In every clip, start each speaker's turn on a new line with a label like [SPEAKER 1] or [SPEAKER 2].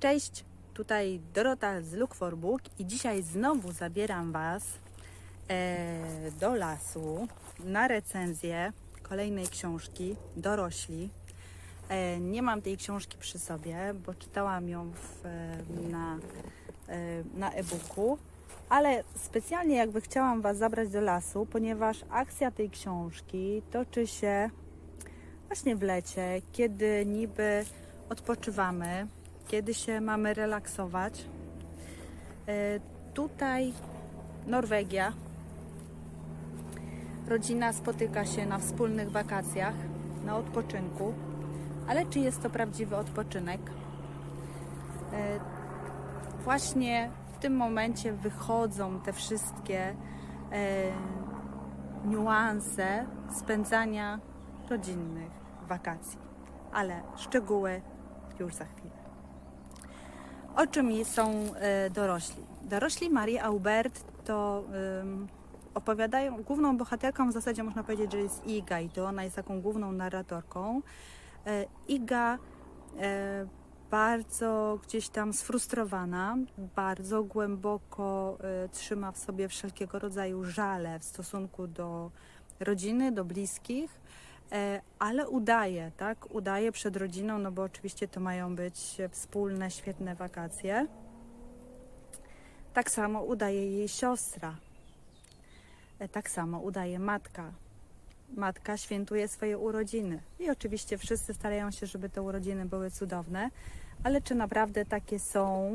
[SPEAKER 1] Cześć, tutaj Dorota z Look for Book i dzisiaj znowu zabieram Was e, do lasu na recenzję kolejnej książki Dorośli. E, nie mam tej książki przy sobie, bo czytałam ją w, e, na, e, na e-booku, ale specjalnie jakby chciałam Was zabrać do lasu, ponieważ akcja tej książki toczy się właśnie w lecie, kiedy niby odpoczywamy, kiedy się mamy relaksować. E, Tutaj Norwegia. Rodzina spotyka się na wspólnych wakacjach, na odpoczynku. Ale czy jest to prawdziwy odpoczynek? E, Właśnie w tym momencie wychodzą te wszystkie e, niuanse spędzania rodzinnych wakacji. Ale szczegóły już za chwilę. O czym są e, dorośli? Dorośli Marii Aubert to ym, opowiadają, główną bohaterką w zasadzie można powiedzieć, że jest Iga i to ona jest taką główną narratorką. E, Iga e, bardzo gdzieś tam sfrustrowana, bardzo głęboko e, trzyma w sobie wszelkiego rodzaju żale w stosunku do rodziny, do bliskich, ale udaje, tak? Udaje przed rodziną, no bo oczywiście to mają być wspólne, świetne wakacje. Tak samo udaje jej siostra. E, Tak samo udaje matka. Matka świętuje swoje urodziny. I oczywiście wszyscy starają się, żeby te urodziny były cudowne, ale czy naprawdę takie są?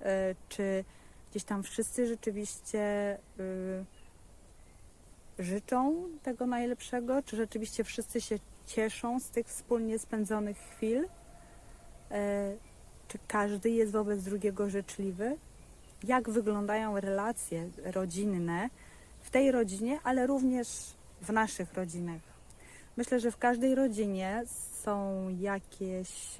[SPEAKER 1] E, Czy gdzieś tam wszyscy rzeczywiście y, życzą tego najlepszego? Czy rzeczywiście wszyscy się cieszą z tych wspólnie spędzonych chwil? E, Czy każdy jest wobec drugiego życzliwy? Jak wyglądają relacje rodzinne w tej rodzinie, ale również w naszych rodzinach? Myślę, że w każdej rodzinie są jakieś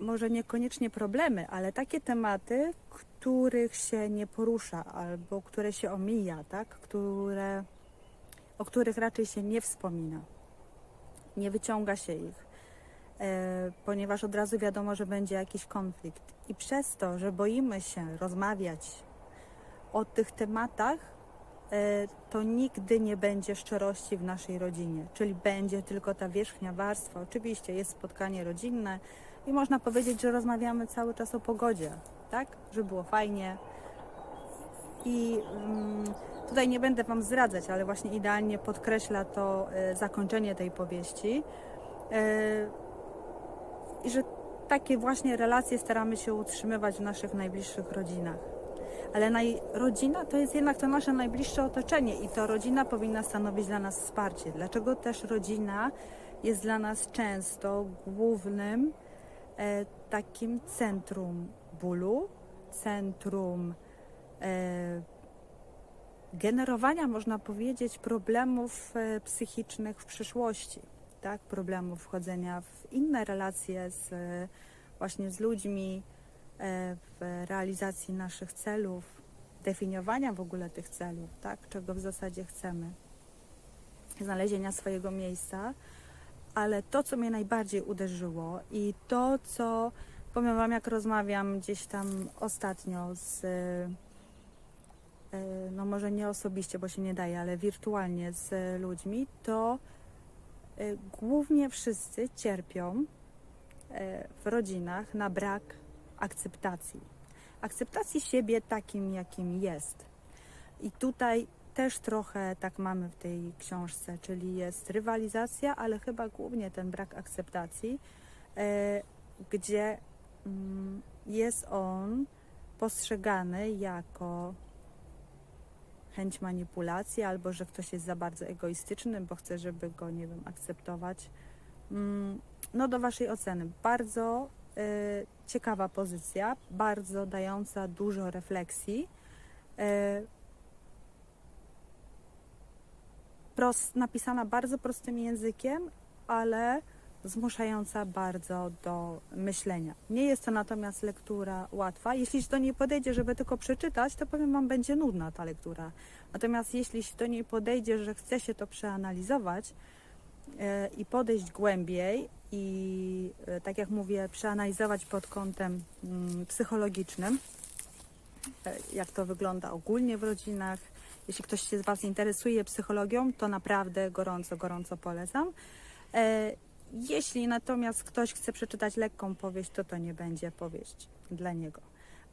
[SPEAKER 1] może niekoniecznie problemy, ale takie tematy, których się nie porusza albo które się omija, tak? które, o których raczej się nie wspomina, nie wyciąga się ich, e, ponieważ od razu wiadomo, że będzie jakiś konflikt. I przez to, że boimy się rozmawiać o tych tematach, e, to nigdy nie będzie szczerości w naszej rodzinie, czyli będzie tylko ta wierzchnia warstwa. Oczywiście jest spotkanie rodzinne i można powiedzieć, że rozmawiamy cały czas o pogodzie, tak? Żeby było fajnie. I mm, tutaj nie będę Wam zdradzać, ale właśnie idealnie podkreśla to e, zakończenie tej powieści. E, I że takie właśnie relacje staramy się utrzymywać w naszych najbliższych rodzinach. Ale naj... rodzina to jest jednak to nasze najbliższe otoczenie i to rodzina powinna stanowić dla nas wsparcie. Dlaczego też rodzina jest dla nas często głównym takim centrum bólu, centrum e, generowania, można powiedzieć, problemów e, psychicznych w przyszłości, tak? Problemów wchodzenia w inne relacje z, e, właśnie z ludźmi, e, w realizacji naszych celów, definiowania w ogóle tych celów, tak? Czego w zasadzie chcemy, znalezienia swojego miejsca. Ale to, co mnie najbardziej uderzyło i to, co powiem Wam, jak rozmawiam gdzieś tam ostatnio z, e, no może nie osobiście, bo się nie daje, ale wirtualnie z ludźmi, to e, głównie wszyscy cierpią e, w rodzinach na brak akceptacji. Akceptacji siebie takim, jakim jest. I tutaj też trochę tak mamy w tej książce, czyli jest rywalizacja, ale chyba głównie ten brak akceptacji, e, gdzie mm, jest on postrzegany jako chęć manipulacji, albo że ktoś jest za bardzo egoistyczny, bo chce, żeby go, nie wiem, akceptować. Mm, No, do Waszej oceny. Bardzo e, ciekawa pozycja, bardzo dająca dużo refleksji. E, prost, napisana bardzo prostym językiem, ale zmuszająca bardzo do myślenia. Nie jest to natomiast lektura łatwa. Jeśli się do niej podejdzie, żeby tylko przeczytać, to powiem Wam, będzie nudna ta lektura. Natomiast jeśli się do niej podejdzie, że chce się to przeanalizować, e, i podejść głębiej i e, tak jak mówię, przeanalizować pod kątem mm, psychologicznym, e, jak to wygląda ogólnie w rodzinach. Jeśli ktoś się z Was interesuje psychologią, to naprawdę gorąco, gorąco polecam. E, Jeśli natomiast ktoś chce przeczytać lekką powieść, to to nie będzie powieść dla niego.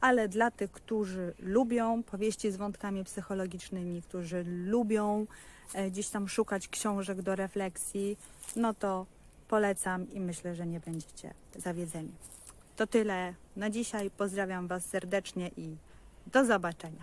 [SPEAKER 1] Ale dla tych, którzy lubią powieści z wątkami psychologicznymi, którzy lubią e, gdzieś tam szukać książek do refleksji, no to polecam i myślę, że nie będziecie zawiedzeni. To tyle na dzisiaj. Pozdrawiam Was serdecznie i do zobaczenia.